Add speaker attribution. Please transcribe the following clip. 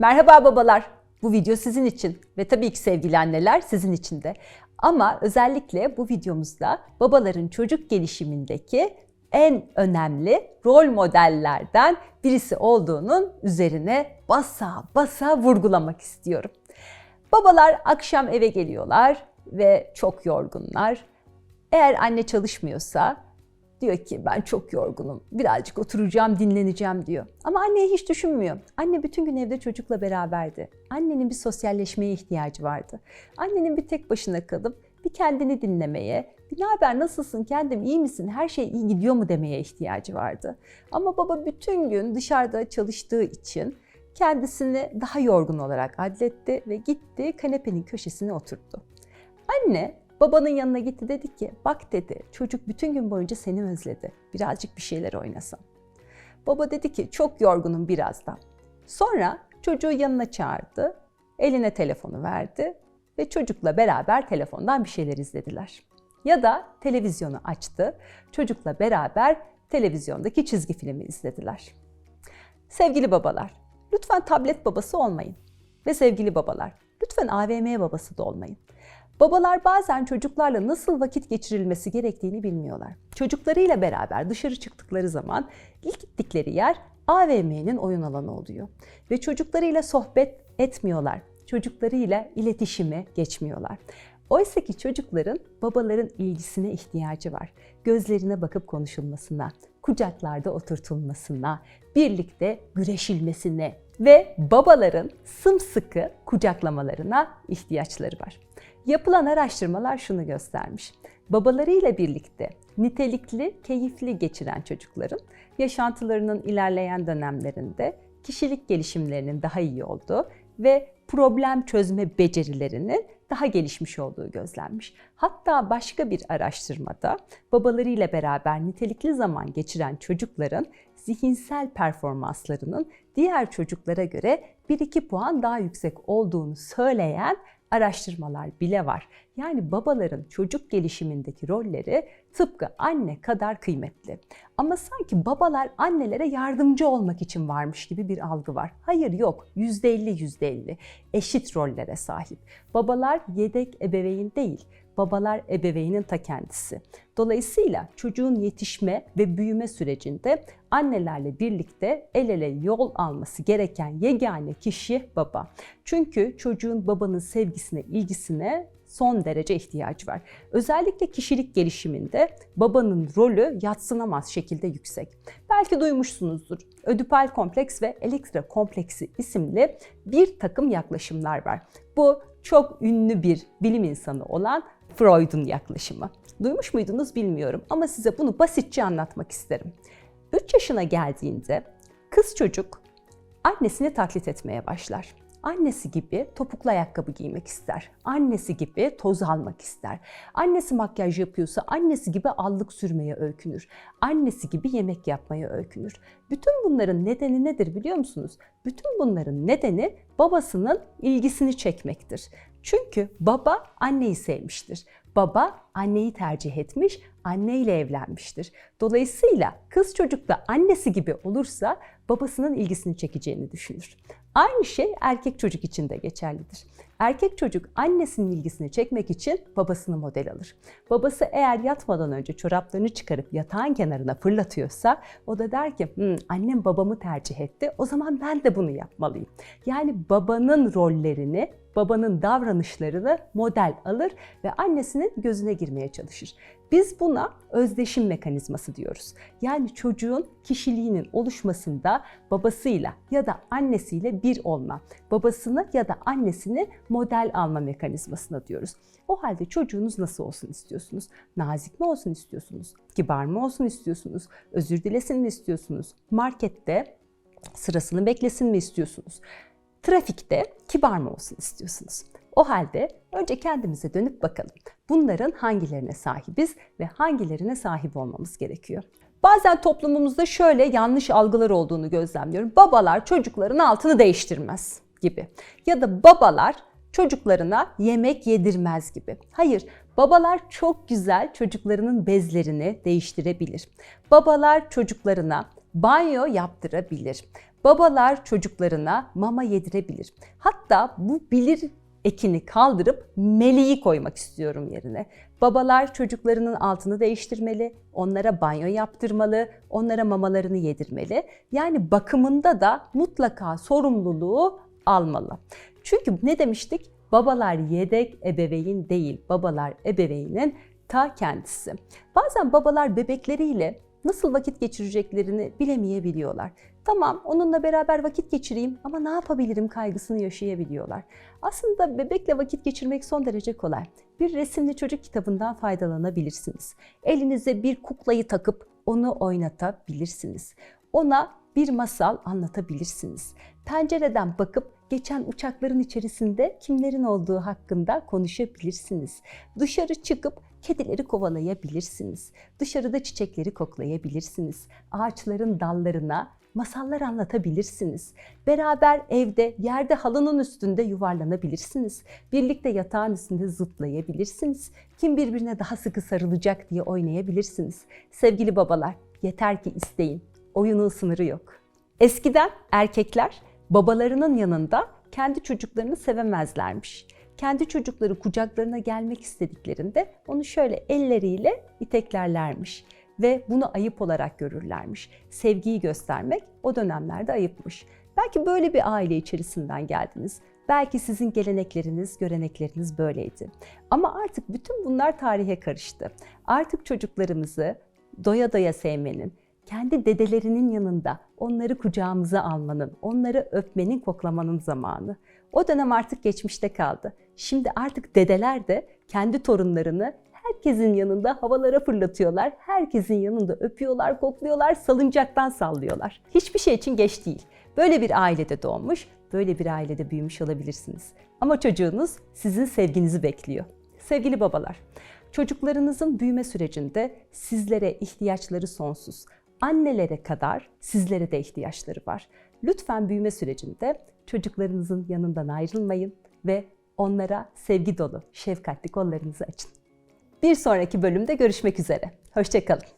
Speaker 1: Merhaba babalar. Bu video sizin için ve tabii ki sevgili anneler sizin için de. Ama özellikle bu videomuzda babaların çocuk gelişimindeki en önemli rol modellerden birisi olduğunun üzerine basa basa vurgulamak istiyorum. Babalar akşam eve geliyorlar ve çok yorgunlar. Eğer anne çalışmıyorsa Diyor ki ben çok yorgunum, birazcık oturacağım, dinleneceğim diyor. Ama anneyi hiç düşünmüyor. Anne bütün gün evde çocukla beraberdi. Annenin bir sosyalleşmeye ihtiyacı vardı. Annenin bir tek başına kalıp bir kendini dinlemeye, bir haber, nasılsın, kendim iyi misin, her şey iyi gidiyor mu demeye ihtiyacı vardı. Ama baba bütün gün dışarıda çalıştığı için kendisini daha yorgun olarak adletti ve gitti kanepenin köşesine oturdu. Anne Babanın yanına gitti dedi ki bak dedi çocuk bütün gün boyunca seni özledi. Birazcık bir şeyler oynasam. Baba dedi ki çok yorgunum birazdan. Sonra çocuğu yanına çağırdı. Eline telefonu verdi ve çocukla beraber telefondan bir şeyler izlediler. Ya da televizyonu açtı. Çocukla beraber televizyondaki çizgi filmi izlediler. Sevgili babalar, lütfen tablet babası olmayın. Ve sevgili babalar, lütfen AVM babası da olmayın. Babalar bazen çocuklarla nasıl vakit geçirilmesi gerektiğini bilmiyorlar. Çocuklarıyla beraber dışarı çıktıkları zaman ilk gittikleri yer AVM'nin oyun alanı oluyor. Ve çocuklarıyla sohbet etmiyorlar. Çocuklarıyla iletişime geçmiyorlar. Oysa ki çocukların babaların ilgisine ihtiyacı var. Gözlerine bakıp konuşulmasına, kucaklarda oturtulmasına, birlikte güreşilmesine ve babaların sımsıkı kucaklamalarına ihtiyaçları var. Yapılan araştırmalar şunu göstermiş. Babalarıyla birlikte nitelikli, keyifli geçiren çocukların yaşantılarının ilerleyen dönemlerinde kişilik gelişimlerinin daha iyi olduğu ve problem çözme becerilerinin daha gelişmiş olduğu gözlenmiş. Hatta başka bir araştırmada babalarıyla beraber nitelikli zaman geçiren çocukların zihinsel performanslarının diğer çocuklara göre 1-2 puan daha yüksek olduğunu söyleyen araştırmalar bile var. Yani babaların çocuk gelişimindeki rolleri tıpkı anne kadar kıymetli. Ama sanki babalar annelere yardımcı olmak için varmış gibi bir algı var. Hayır yok. %50 %50 eşit rollere sahip. Babalar yedek ebeveyn değil babalar ebeveynin ta kendisi. Dolayısıyla çocuğun yetişme ve büyüme sürecinde annelerle birlikte el ele yol alması gereken yegane kişi baba. Çünkü çocuğun babanın sevgisine, ilgisine son derece ihtiyacı var. Özellikle kişilik gelişiminde babanın rolü yatsınamaz şekilde yüksek. Belki duymuşsunuzdur. Ödipal kompleks ve elektra kompleksi isimli bir takım yaklaşımlar var. Bu çok ünlü bir bilim insanı olan Freud'un yaklaşımı. Duymuş muydunuz bilmiyorum ama size bunu basitçe anlatmak isterim. 3 yaşına geldiğinde kız çocuk annesini taklit etmeye başlar. Annesi gibi topuklu ayakkabı giymek ister. Annesi gibi toz almak ister. Annesi makyaj yapıyorsa annesi gibi allık sürmeye öykünür. Annesi gibi yemek yapmaya öykünür. Bütün bunların nedeni nedir biliyor musunuz? Bütün bunların nedeni babasının ilgisini çekmektir. Çünkü baba anneyi sevmiştir. Baba anneyi tercih etmiş, anneyle evlenmiştir. Dolayısıyla kız çocuk da annesi gibi olursa babasının ilgisini çekeceğini düşünür. Aynı şey erkek çocuk için de geçerlidir. Erkek çocuk annesinin ilgisini çekmek için babasını model alır. Babası eğer yatmadan önce çoraplarını çıkarıp yatağın kenarına fırlatıyorsa o da der ki Hm, annem babamı tercih etti o zaman ben de bunu yapmalıyım. Yani babanın rollerini babanın davranışlarını model alır ve annesinin gözüne girmeye çalışır. Biz buna özdeşim mekanizması diyoruz. Yani çocuğun kişiliğinin oluşmasında babasıyla ya da annesiyle bir olma, babasını ya da annesini model alma mekanizmasına diyoruz. O halde çocuğunuz nasıl olsun istiyorsunuz? Nazik mi olsun istiyorsunuz? Kibar mı olsun istiyorsunuz? Özür dilesin mi istiyorsunuz? Markette sırasını beklesin mi istiyorsunuz? Trafikte kibar mı olsun istiyorsunuz? O halde önce kendimize dönüp bakalım. Bunların hangilerine sahibiz ve hangilerine sahip olmamız gerekiyor? Bazen toplumumuzda şöyle yanlış algılar olduğunu gözlemliyorum. Babalar çocukların altını değiştirmez gibi. Ya da babalar çocuklarına yemek yedirmez gibi. Hayır, babalar çok güzel çocuklarının bezlerini değiştirebilir. Babalar çocuklarına banyo yaptırabilir. Babalar çocuklarına mama yedirebilir. Hatta bu bilir ekini kaldırıp meleği koymak istiyorum yerine. Babalar çocuklarının altını değiştirmeli, onlara banyo yaptırmalı, onlara mamalarını yedirmeli. Yani bakımında da mutlaka sorumluluğu almalı. Çünkü ne demiştik? Babalar yedek ebeveyn değil, babalar ebeveynin ta kendisi. Bazen babalar bebekleriyle nasıl vakit geçireceklerini bilemeyebiliyorlar. Tamam onunla beraber vakit geçireyim ama ne yapabilirim kaygısını yaşayabiliyorlar. Aslında bebekle vakit geçirmek son derece kolay. Bir resimli çocuk kitabından faydalanabilirsiniz. Elinize bir kuklayı takıp onu oynatabilirsiniz. Ona bir masal anlatabilirsiniz. Pencereden bakıp geçen uçakların içerisinde kimlerin olduğu hakkında konuşabilirsiniz. Dışarı çıkıp kedileri kovalayabilirsiniz. Dışarıda çiçekleri koklayabilirsiniz. Ağaçların dallarına masallar anlatabilirsiniz. Beraber evde yerde halının üstünde yuvarlanabilirsiniz. Birlikte yatağın üstünde zıplayabilirsiniz. Kim birbirine daha sıkı sarılacak diye oynayabilirsiniz. Sevgili babalar, yeter ki isteyin. Oyunun sınırı yok. Eskiden erkekler babalarının yanında kendi çocuklarını sevemezlermiş. Kendi çocukları kucaklarına gelmek istediklerinde onu şöyle elleriyle iteklerlermiş ve bunu ayıp olarak görürlermiş. Sevgiyi göstermek o dönemlerde ayıpmış. Belki böyle bir aile içerisinden geldiniz. Belki sizin gelenekleriniz, görenekleriniz böyleydi. Ama artık bütün bunlar tarihe karıştı. Artık çocuklarımızı doya doya sevmenin, kendi dedelerinin yanında onları kucağımıza almanın, onları öpmenin, koklamanın zamanı. O dönem artık geçmişte kaldı. Şimdi artık dedeler de kendi torunlarını herkesin yanında havalara fırlatıyorlar. Herkesin yanında öpüyorlar, kokluyorlar, salıncaktan sallıyorlar. Hiçbir şey için geç değil. Böyle bir ailede doğmuş, böyle bir ailede büyümüş olabilirsiniz. Ama çocuğunuz sizin sevginizi bekliyor. Sevgili babalar, çocuklarınızın büyüme sürecinde sizlere ihtiyaçları sonsuz. Annelere kadar sizlere de ihtiyaçları var. Lütfen büyüme sürecinde çocuklarınızın yanından ayrılmayın ve onlara sevgi dolu, şefkatli kollarınızı açın. Bir sonraki bölümde görüşmek üzere. Hoşçakalın.